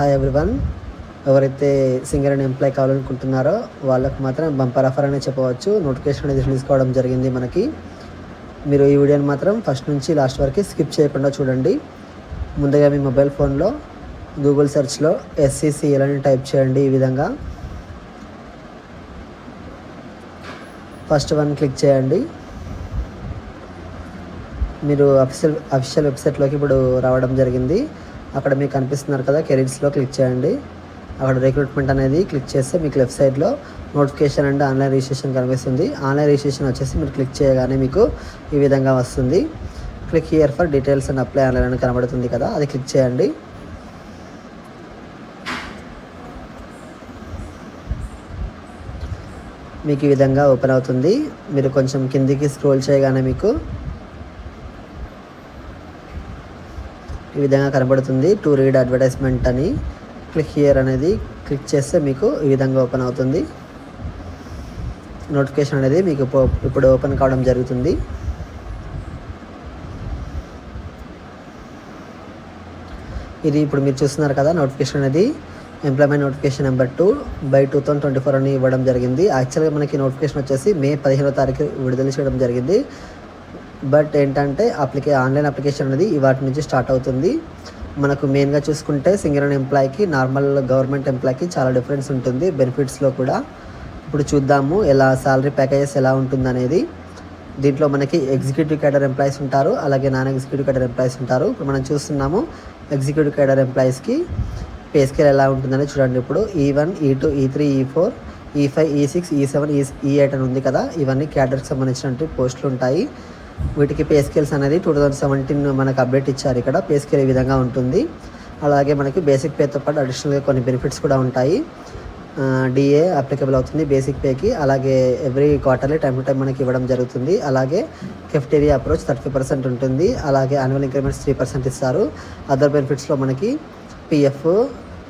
Hi everyone. ఎవరైతే singer and employee కావాలనుకుంటున్నారో వాళ్ళకు మాత్రం బంపర్ ఆఫర్ అనే చెప్పవచ్చు. నోటిఫికేషన్ అనేది తీసుకోవడం జరిగింది మనకి. మీరు ఈ వీడియోని మాత్రం ఫస్ట్ నుంచి లాస్ట్ వరకు స్కిప్ చేయకుండా చూడండి. ముందుగా మీ మొబైల్ ఫోన్లో గూగుల్ సెర్చ్లో ఎస్సీసీఎల్ అని టైప్ చేయండి ఈ విధంగా. ఫస్ట్ వన్ క్లిక్ చేయండి. మీరు అఫీషియల్ అఫీషియల్ వెబ్సైట్లోకి ఇప్పుడు రావడం జరిగింది. అక్కడ మీకు కనిపిస్తున్నారు కదా కెరీర్స్లో క్లిక్ చేయండి. అక్కడ రిక్రూట్మెంట్ అనేది క్లిక్ చేస్తే మీకు లెఫ్ట్ సైడ్లో నోటిఫికేషన్ అండ్ ఆన్లైన్ రిజిస్ట్రేషన్ కనిపిస్తుంది. ఆన్లైన్ రిజిస్ట్రేషన్ వచ్చేసి మీరు క్లిక్ చేయగానే మీకు ఈ విధంగా వస్తుంది. Click here for details and apply online అని కనబడుతుంది కదా అది క్లిక్ చేయండి. మీకు ఈ విధంగా ఓపెన్ అవుతుంది. మీరు కొంచెం కిందికి స్క్రోల్ చేయగానే మీకు ఈ విధంగా కనబడుతుంది. టు రీడ్ అడ్వర్టైజ్మెంట్ అని క్లిక్ హియర్ అనేది క్లిక్ చేస్తే మీకు ఈ విధంగా ఓపెన్ అవుతుంది. నోటిఫికేషన్ అనేది మీకు ఇప్పుడు ఓపెన్ కావడం జరుగుతుంది. ఇది ఇప్పుడు మీరు చూస్తున్నారు కదా నోటిఫికేషన్ అనేది employment notification number two by two thousand twenty four అని ఇవ్వడం జరిగింది. యాక్చువల్గా మనకి నోటిఫికేషన్ వచ్చేసి మే పదిహేనో తారీఖు విడుదల చేయడం జరిగింది. బట్ ఏంటంటే అప్లికే ఆన్లైన్ అప్లికేషన్ అనేది వాటి నుంచి స్టార్ట్ అవుతుంది. మనకు మెయిన్గా చూసుకుంటే సింగర్ అండ్ ఎంప్లాయ్కి నార్మల్ గవర్నమెంట్ ఎంప్లాయ్కి చాలా డిఫరెన్స్ ఉంటుంది బెనిఫిట్స్లో కూడా. ఇప్పుడు చూద్దాము ఎలా శాలరీ ప్యాకేజెస్ ఎలా ఉంటుందనేది. దీంట్లో మనకి ఎగ్జిక్యూటివ్ క్యాడర్ ఎంప్లాయీస్ ఉంటారు అలాగే నాన్ ఎగ్జిక్యూటివ్ క్యాడర్ ఎంప్లాయీస్ ఉంటారు. ఇప్పుడు మనం చూస్తున్నాము ఎగ్జిక్యూటివ్ క్యాడర్ ఎంప్లాయీస్కి పే స్కేల్ ఎలా ఉంటుందని చూడండి ఇప్పుడు. ఈ వన్ ఈ టూ ఈ త్రీ ఈ ఫోర్ ఈ ఫైవ్ ఈ సిక్స్ ఈ సెవెన్ ఈ ఈ ఎయిట్ అని ఉంది కదా. ఇవన్నీ క్యాడర్కి సంబంధించినటువంటి పోస్టులు ఉంటాయి. వీటికి పే స్కేల్స్ అనేది టూ థౌజండ్ సెవెంటీన్ మనకు అప్డేట్ ఇచ్చారు ఇక్కడ. పే స్కేల్ ఈ విధంగా ఉంటుంది. అలాగే మనకి బేసిక్ పేతో పాటు అడిషనల్గా కొన్ని బెనిఫిట్స్ కూడా ఉంటాయి. డిఏ అప్లికబుల్ అవుతుంది బేసిక్ పేకి అలాగే every quarterly time to time మనకి ఇవ్వడం జరుగుతుంది. అలాగే కెఫ్టేరియా అప్రోచ్ థర్టీ పర్సెంట్ ఉంటుంది. అలాగే యాన్యువల్ ఇంక్రిమెంట్స్ త్రీ పర్సెంట్ ఇస్తారు. అదర్ బెనిఫిట్స్లో మనకి పిఎఫ్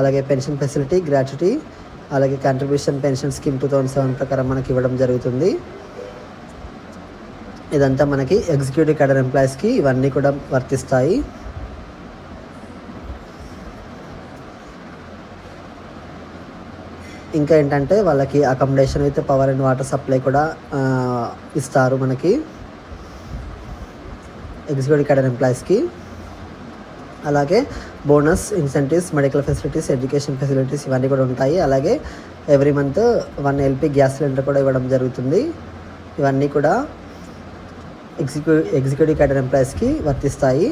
అలాగే పెన్షన్ ఫెసిలిటీ గ్రాట్యుటీ అలాగే contribution pension scheme two thousand seven ప్రకారం మనకి ఇవ్వడం జరుగుతుంది. ఇదంతా మనకి ఎగ్జిక్యూటివ్ క్యాడర్ ఎంప్లాయీస్కి ఇవన్నీ కూడా వర్తిస్తాయి. ఇంకా ఏంటంటే వాళ్ళకి accommodation with power and water supply కూడా ఇస్తారు మనకి. ఎగ్జిక్యూటివ్ క్యాడర్ ఎంప్లాయీస్కి అలాగే bonus incentives medical facilities education facilities ఇవన్నీ కూడా ఉంటాయి. అలాగే every month one LP gas cylinder కూడా ఇవ్వడం జరుగుతుంది. ఇవన్నీ కూడా ఎగ్జిక్యూ ఎగ్జిక్యూటివ్ క్యాడర్ ఎంప్లాయీస్కి వర్తిస్తాయి.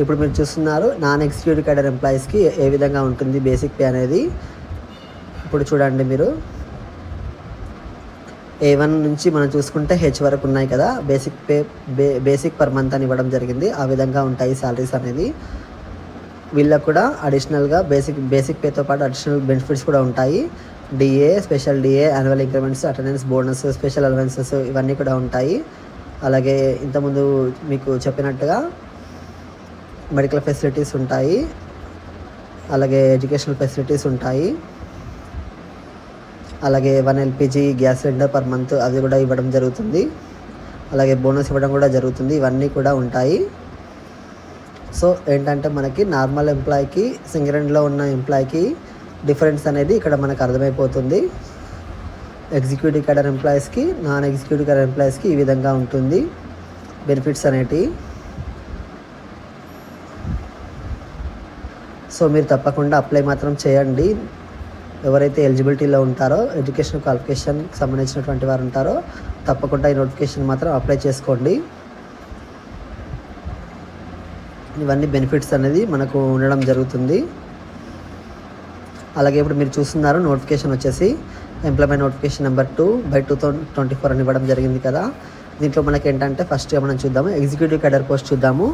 ఇప్పుడు మీరు చూస్తున్నారు నాన్ ఎగ్జిక్యూటివ్ క్యాడర్ ఎంప్లాయీస్కి ఏ విధంగా ఉంటుంది బేసిక్ పే అనేది. ఇప్పుడు చూడండి మీరు. ఏ వన్ నుంచి మనం చూసుకుంటే హెచ్ వరకు ఉన్నాయి కదా బేసిక్ పే బే బేసిక్ పర్ మంత్ అని ఇవ్వడం జరిగింది. ఆ విధంగా ఉంటాయి సాలరీస్ అనేది. వీళ్ళకు కూడా అడిషనల్గా బేసిక్ బేసిక్ పేతో పాటు అడిషనల్ బెనిఫిట్స్ కూడా ఉంటాయి. DA special DA annual increments attendance bonus special allowances ఇవన్నీ కూడా ఉంటాయి. అలాగే ఇంతకుముందు మీకు చెప్పినట్టుగా మెడికల్ ఫెసిలిటీస్ ఉంటాయి అలాగే ఎడ్యుకేషనల్ ఫెసిలిటీస్ ఉంటాయి అలాగే one LPG gas cylinder per month అది కూడా ఇవ్వడం జరుగుతుంది అలాగే బోనస్ ఇవ్వడం కూడా జరుగుతుంది ఇవన్నీ కూడా ఉంటాయి. సో ఏంటంటే మనకి నార్మల్ ఎంప్లాయ్కి సింగరెండ్లో ఉన్న ఎంప్లాయ్కి డిఫరెన్స్ అనేది ఇక్కడ మనకు అర్థమైపోతుంది. ఎగ్జిక్యూటివ్ క్యాడర్ ఎంప్లాయీస్కి నాన్ ఎగ్జిక్యూటివ్ క్యాడర్ ఎంప్లాయీస్కి ఈ విధంగా ఉంటుంది. బెనిఫిట్స్ అనేటివి సో మీరు తప్పకుండా అప్లై మాత్రం చేయండి. ఎవరైతే ఎలిజిబిలిటీలో ఉంటారో ఎడ్యుకేషన్ క్వాలిఫికేషన్కి సంబంధించినటువంటి వారు ఉంటారో తప్పకుండా ఈ నోటిఫికేషన్ మాత్రం అప్లై చేసుకోండి. ఇవన్నీ బెనిఫిట్స్ అనేది మనకు ఉండడం జరుగుతుంది. అలాగే ఇప్పుడు మీరు చూస్తున్నారు నోటిఫికేషన్ వచ్చేసి employment notification number two by two thousand twenty four అని ఇవ్వడం జరిగింది కదా. దీంట్లో మనకి ఏంటంటే ఫస్ట్గా మనం చూద్దాము ఎగ్జిక్యూటివ్ క్యాడర్ పోస్ట్ చూద్దాము.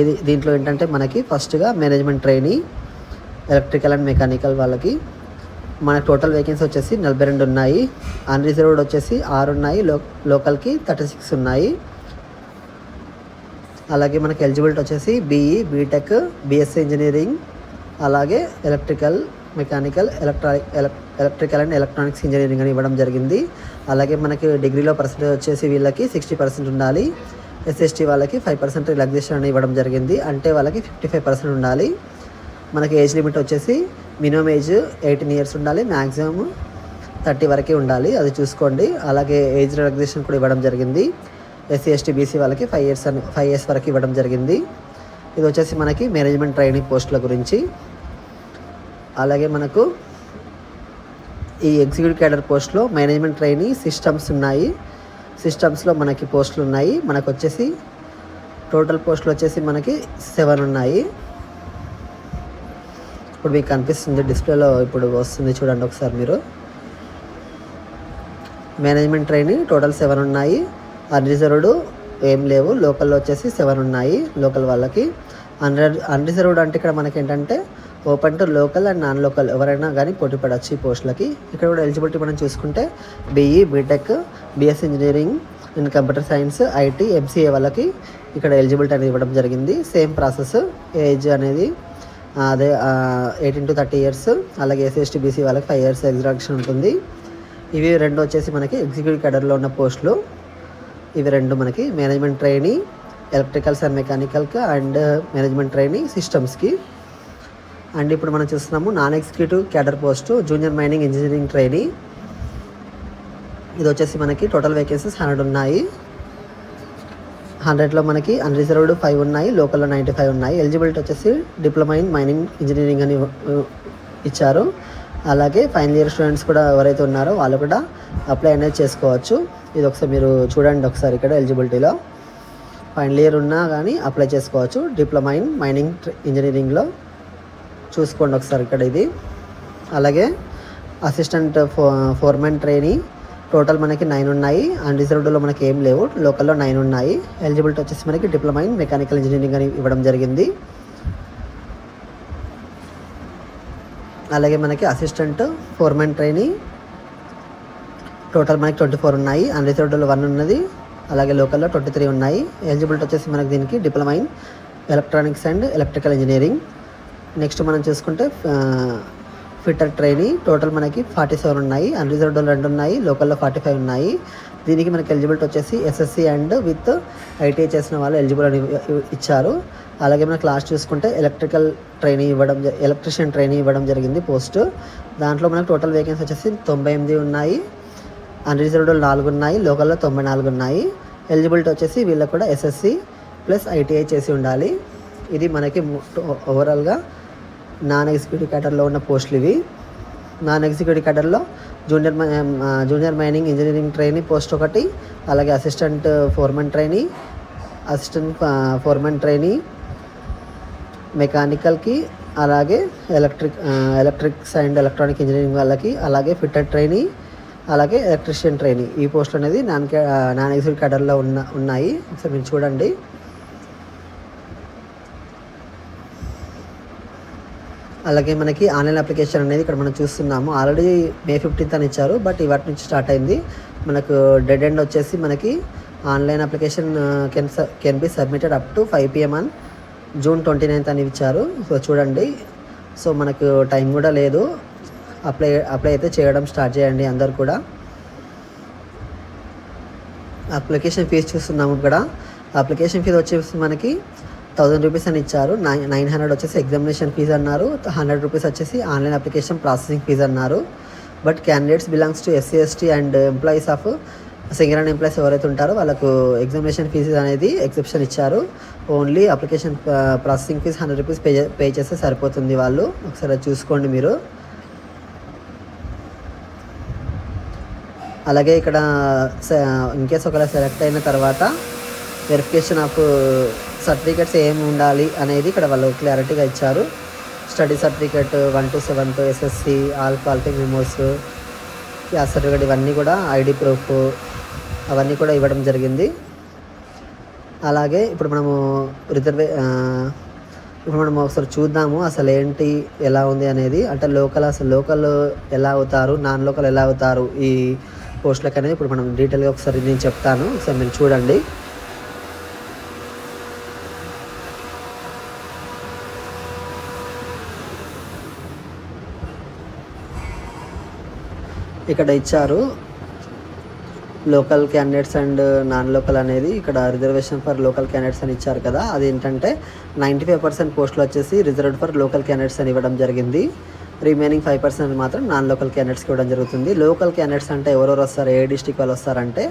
ఇది దీంట్లో ఏంటంటే మనకి ఫస్ట్గా management trainee electrical and mechanical వాళ్ళకి. మన టోటల్ వేకెన్సీ వచ్చేసి నలభై రెండు ఉన్నాయి. అన్రిజర్వ్డ్ వచ్చేసి ఆరు ఉన్నాయి. లో లోకల్కి థర్టీ సిక్స్ ఉన్నాయి. అలాగే మనకి ఎలిజిబిలిటీ వచ్చేసి బీఈ బీటెక్ బీఎస్సీ ఇంజనీరింగ్ అలాగే electrical mechanical electronic electrical and electronics engineering అని ఇవ్వడం జరిగింది. అలాగే మనకి డిగ్రీలో పర్సెంటేజ్ వచ్చేసి వీళ్ళకి సిక్స్టీ పర్సెంట్ ఉండాలి. ఎస్ఎస్టీ వాళ్ళకి ఫైవ్ పర్సెంట్ రిలాక్సేషన్ అని ఇవ్వడం జరిగింది. అంటే వాళ్ళకి ఫిఫ్టీ ఫైవ్ పర్సెంట్ ఉండాలి. మనకి ఏజ్ లిమిట్ వచ్చేసి మినిమం ఏజ్ ఎయిటీన్ ఇయర్స్ ఉండాలి. మ్యాక్సిమం థర్టీ వరకే ఉండాలి. అది చూసుకోండి. అలాగే ఏజ్ రిలాక్సేషన్ కూడా ఇవ్వడం జరిగింది. ఎస్సీ ఎస్టీ బీసీ వాళ్ళకి ఫైవ్ ఇయర్స్ అని ఫైవ్ ఇయర్స్ వరకు ఇవ్వడం జరిగింది. ఇది వచ్చేసి మనకి మేనేజ్మెంట్ ట్రైనింగ్ పోస్టుల గురించి. అలాగే మనకు ఈ ఎగ్జిక్యూటివ్ క్యాడర్ పోస్ట్లో మేనేజ్మెంట్ ట్రైనింగ్ సిస్టమ్స్ ఉన్నాయి. సిస్టమ్స్లో మనకి పోస్టులు ఉన్నాయి. మనకు వచ్చేసి టోటల్ పోస్టులు వచ్చేసి మనకి సెవెన్ ఉన్నాయి. ఇప్పుడు మీకు కనిపిస్తుంది డిస్ప్లేలో ఇప్పుడు వస్తుంది చూడండి ఒకసారి మీరు. మేనేజ్మెంట్ ట్రైనింగ్ టోటల్ సెవెన్ ఉన్నాయి. అన్రిజర్వ్డ్ ఏం లేవు. లోకల్లో వచ్చేసి సెవెన్ ఉన్నాయి. లోకల్ వాళ్ళకి. అన్రి అన్రిజర్వ్డ్ అంటే ఇక్కడ మనకి ఏంటంటే open to local and non local ఎవరైనా కానీ పోటీ పడవచ్చు ఈ పోస్టులకి. ఇక్కడ కూడా ఎలిజిబిలిటీ మనం చూసుకుంటే BE BTech BS engineering and computer science IT MCA వాళ్ళకి ఇక్కడ ఎలిజిబిలిటీ అనేది ఇవ్వడం జరిగింది. సేమ్ ప్రాసెస్ ఏజ్ అనేది అదే ఎయిటీన్ టు థర్టీ ఇయర్స్ అలాగే ఎస్సీ బీసీ వాళ్ళకి ఫైవ్ ఇయర్స్ ఎగ్జాక్షన్ ఉంటుంది. ఇవి రెండు వచ్చేసి మనకి ఎగ్జిక్యూటివ్ క్యాడర్లో ఉన్న పోస్టులు. ఇవి రెండు మనకి మేనేజ్మెంట్ ట్రైనీ ఎలక్ట్రికల్స్ అండ్ మెకానికల్కి అండ్ మేనేజ్మెంట్ ట్రైనీ సిస్టమ్స్కి అండ్ ఇప్పుడు మనం చూస్తున్నాము non executive cadre post junior mining engineering trainee. ఇది వచ్చేసి మనకి టోటల్ వేకెన్సీస్ హండ్రెడ్ ఉన్నాయి. హండ్రెడ్లో మనకి అన్రిజర్వ్డ్ ఫైవ్ ఉన్నాయి లోకల్లో నైంటీ ఫైవ్ ఉన్నాయి. ఎలిజిబిలిటీ వచ్చేసి డిప్లొమా ఇన్ మైనింగ్ ఇంజనీరింగ్ అని uh, ఇచ్చారు. అలాగే ఫైనల్ ఇయర్ స్టూడెంట్స్ కూడా ఎవరైతే ఉన్నారో వాళ్ళు కూడా అప్లై అనేది చేసుకోవచ్చు. ఇది ఒకసారి మీరు చూడండి ఒకసారి ఇక్కడ ఎలిజిబిలిటీలో ఫైనల్ ఇయర్ ఉన్నా కానీ అప్లై చేసుకోవచ్చు డిప్లొమా ఇన్ మైనింగ్ ఇంజనీరింగ్లో చూసుకోండి ఒకసారి ఇక్కడ ఇది. అలాగే assistant fo foreman trainee total మనకి నైన్ ఉన్నాయి. అన్రిజర్వ్డ్లో మనకి ఏం లేవు. లోకల్లో నైన్ ఉన్నాయి. ఎలిజిబిలిటీ వచ్చేసి మనకి డిప్లొమా ఇన్ మెకానికల్ ఇంజనీరింగ్ అని ఇవ్వడం జరిగింది. అలాగే మనకి అసిస్టెంట్ ఫోర్మెన్ ట్రైనీ టోటల్ మనకి ట్వంటీ ఫోర్ ఉన్నాయి అన్రిజర్వ్డ్లో వన్ ఉన్నది. అలాగే లోకల్లో ట్వంటీ త్రీ ఉన్నాయి. ఎలిజిబిలిటీ వచ్చేసి మనకి దీనికి diploma in electronics and electrical engineering next మనం చూసుకుంటే ఫిట్టర్ ట్రైనీ టోటల్ మనకి ఫార్టీ సెవెన్ ఉన్నాయి. అన్రిజర్వ్డ్ రెండు ఉన్నాయి. లోకల్లో ఫార్టీ ఫైవ్ ఉన్నాయి. దీనికి మనకి ఎలిజిబిలిటీ వచ్చేసి ఎస్ఎస్సి అండ్ విత్ ఐటీఐ చేసిన వాళ్ళు ఎలిజిబుల్ అని ఇచ్చారు. అలాగే మనకి లాస్ట్ చూసుకుంటే ఎలక్ట్రికల్ ట్రైనింగ్ ఇవ్వడం ఎలక్ట్రిషియన్ ట్రైనింగ్ ఇవ్వడం జరిగింది పోస్ట్. దాంట్లో మనకి టోటల్ వేకెన్సీ వచ్చేసి తొంభై ఎనిమిది ఉన్నాయి. అన్రిజర్వ్డ్ నాలుగు ఉన్నాయి. లోకల్లో తొంభై నాలుగు ఉన్నాయి. ఎలిజిబిలిటీ వచ్చేసి వీళ్ళకి కూడా ఎస్ఎస్సి ప్లస్ ఐటీఐ చేసి ఉండాలి. ఇది మనకి ఓవరాల్గా నాన్ ఎగ్జిక్యూటివ్ క్యాటర్లో ఉన్న పోస్టులు ఇవి. Non executive క్యాటర్లో junior junior mining engineering training post ఒకటి అలాగే assistant foreman trainee assistant foreman trainee మెకానికల్కి అలాగే electric electrics and electronic engineering వాళ్ళకి అలాగే ఫిట్టర్ ట్రైనీ అలాగే ఎలక్ట్రిషియన్ ట్రైనీ. ఈ పోస్టులు అనేది నాన్ క్యా నాన్ ఎగ్జిక్యూటివ్ క్యాడర్లో ఉన్న ఉన్నాయి. ఒకసారి మీరు చూడండి. అలాగే మనకి ఆన్లైన్ అప్లికేషన్ అనేది ఇక్కడ మనం చూస్తున్నాము. ఆల్రెడీ మే ఫిఫ్టీన్త్ అని ఇచ్చారు బట్ ఇవాటి నుంచి స్టార్ట్ అయింది. మనకు డెడ్ ఎండ్ వచ్చేసి మనకి online application can can be submitted up to five PM అని జూన్ ట్వంటీ నైన్త్ అని ఇచ్చారు. సో చూడండి. సో మనకు టైం కూడా లేదు. అప్లై అప్లై అయితే చేయడం స్టార్ట్ చేయండి అందరు కూడా. అప్లికేషన్ ఫీజు చూస్తున్నాము ఇక్కడ. అప్లికేషన్ ఫీజు వచ్చేసి మనకి థౌజండ్ రూపీస్ అని ఇచ్చారు. నైన్ నైన్ హండ్రెడ్ వచ్చేసి ఎగ్జామినేషన్ ఫీజు అన్నారు. హండ్రెడ్ రూపీస్ వచ్చేసి ఆన్లైన్ అప్లికేషన్ ప్రాసెసింగ్ ఫీజు అన్నారు. But candidates belongs to SC ST and employees of singer and employees ఎవరైతే ఉంటారో వాళ్ళకు ఎగ్జామినేషన్ ఫీజు అనేది ఎక్సెప్షన్ ఇచ్చారు. Only application processing fee hundred rupees pay pay చేస్తే సరిపోతుంది వాళ్ళు. ఒకసారి చూసుకోండి మీరు. అలాగే ఇక్కడ ఇన్ కేస్ ఒకవేళ సెలెక్ట్ అయిన తర్వాత వెరిఫికేషన్ ఆఫ్ సర్టిఫికెట్స్ ఏమి ఉండాలి అనేది ఇక్కడ వాళ్ళు క్లారిటీగా ఇచ్చారు. Study certificate one to seventh SSC all qualifying memos caste certificate ఇవన్నీ కూడా ఐడి ప్రూఫ్ అవన్నీ కూడా ఇవ్వడం జరిగింది. అలాగే ఇప్పుడు మనము రిజర్వే ఇప్పుడు మనం ఒకసారి చూద్దాము అసలు ఏంటి ఎలా ఉంది అనేది. అంటే లోకల్ అసలు లోకల్ ఎలా అవుతారు నాన్ లోకల్ ఎలా అవుతారు ఈ పోస్టులకు అనేది ఇప్పుడు మనం డీటెయిల్గా ఒకసారి నేను చెప్తాను. ఒకసారి మీరు చూడండి. ఇక్కడ ఇచ్చారు. Local candidates and non local అనేది ఇక్కడ రిజర్వేషన్ ఫర్ లోకల్ క్యాండిడేట్స్ అని ఇచ్చారు కదా. అది ఏంటంటే నైంటీ ఫైవ్ పర్సెంట్ పోస్టులు వచ్చేసి రిజర్వ్డ్ ఫర్ లోకల్ క్యాండిడేట్స్ అని ఇవ్వడం జరిగింది. రిమైనింగ్ ఫైవ్ పర్సెంట్ మాత్రం నాన్ లోకల్ క్యాండిడేట్స్కి ఇవ్వడం జరుగుతుంది. లోకల్ క్యాండిడేట్స్ అంటే ఎవరెవరు వస్తారు? ఏ డిస్టిక్ వాళ్ళు వస్తారంటే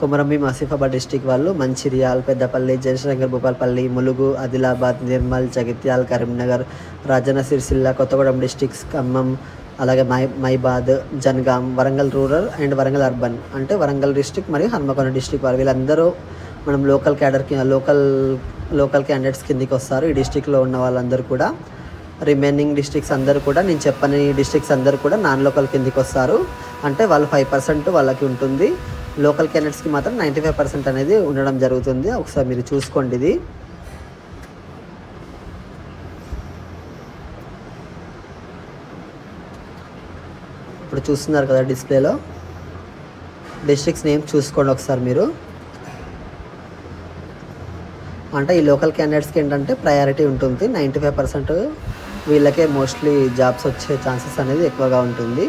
కొమరంభీం ఆసిఫాబాద్ డిస్టిక్ వాళ్ళు మంచిర్యాల్ పెద్దపల్లి జయశంకర్ భూపాలపల్లి ములుగు ఆదిలాబాద్ నిర్మల్ జగిత్యాల్ కరీంనగర్ రాజన్న సిరిసిల్ల కొత్తగూడెం డిస్టిక్స్ ఖమ్మం అలాగే మై మైబాద్ Jangaon Warangal rural and Warangal urban. అంటే వరంగల్ డిస్టిక్ మరియు హన్మకొండ డిస్టిక్ వారు. వీళ్ళందరూ మనం లోకల్ క్యాడర్కి లోకల్ లోకల్ క్యాండిడేట్స్ కిందికి వస్తారు. ఈ డిస్టిక్లో ఉన్న వాళ్ళందరూ కూడా రిమైనింగ్ డిస్ట్రిక్ట్స్ అందరూ కూడా నేను చెప్పని డిస్ట్రిక్ట్స్ అందరూ కూడా నాన్ లోకల్ కిందికి వస్తారు. అంటే వాళ్ళు ఫైవ్ పర్సెంట్ వాళ్ళకి ఉంటుంది. లోకల్ క్యాండిడేట్స్కి మాత్రం నైంటీ ఫైవ్ పర్సెంట్ అనేది ఉండడం జరుగుతుంది. ఒకసారి మీరు చూసుకోండి ఇది. ఇప్పుడు చూస్తున్నారు కదా డిస్ప్లేలో. డిస్ట్రిక్ట్స్ నేమ్ చూసుకోండి ఒకసారి మీరు. అంటే ఈ లోకల్ క్యాండిడేట్స్కి ఏంటంటే ప్రయారిటీ ఉంటుంది. నైంటీ ఫైవ్ పర్సెంట్ వీళ్ళకే మోస్ట్లీ జాబ్స్ వచ్చే ఛాన్సెస్ అనేది ఎక్కువగా ఉంటుంది.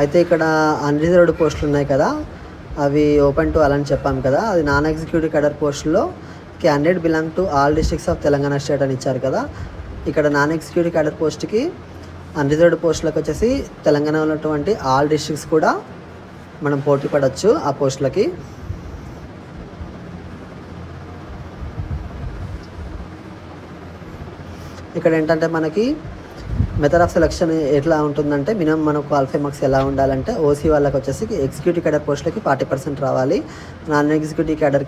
అయితే ఇక్కడ అన్రిజర్వ్డ్ పోస్టులు ఉన్నాయి కదా. అవి ఓపెన్ టు అని చెప్పాం కదా. అది నాన్ ఎగ్జిక్యూటివ్ కడర్ పోస్టుల్లో candidate belong to all districts of Telangana state అని ఇచ్చారు కదా. ఇక్కడ నాన్ ఎగ్జిక్యూటివ్ క్యాడర్ పోస్ట్కి అన్రిజర్వ్డ్ పోస్టులకు వచ్చేసి తెలంగాణలో ఉన్నటువంటి ఆల్ డిస్ట్రిక్ట్స్ కూడా మనం పోటీ పడవచ్చు ఆ పోస్టులకి ఇక్కడ ఏంటంటే మనకి మెథడ్ ఆఫ్ సెలక్షన్ ఎట్లా ఉంటుందంటే మినిమం మనం క్వాలిఫై మార్క్స్ ఎలా ఉండాలంటే ఓసీ వాళ్ళకి వచ్చేసి ఎగ్జిక్యూటివ్ క్యాడర్ పోస్టులకి ఫార్టీ పర్సెంట్ రావాలి. Non executive క్యాడర్కి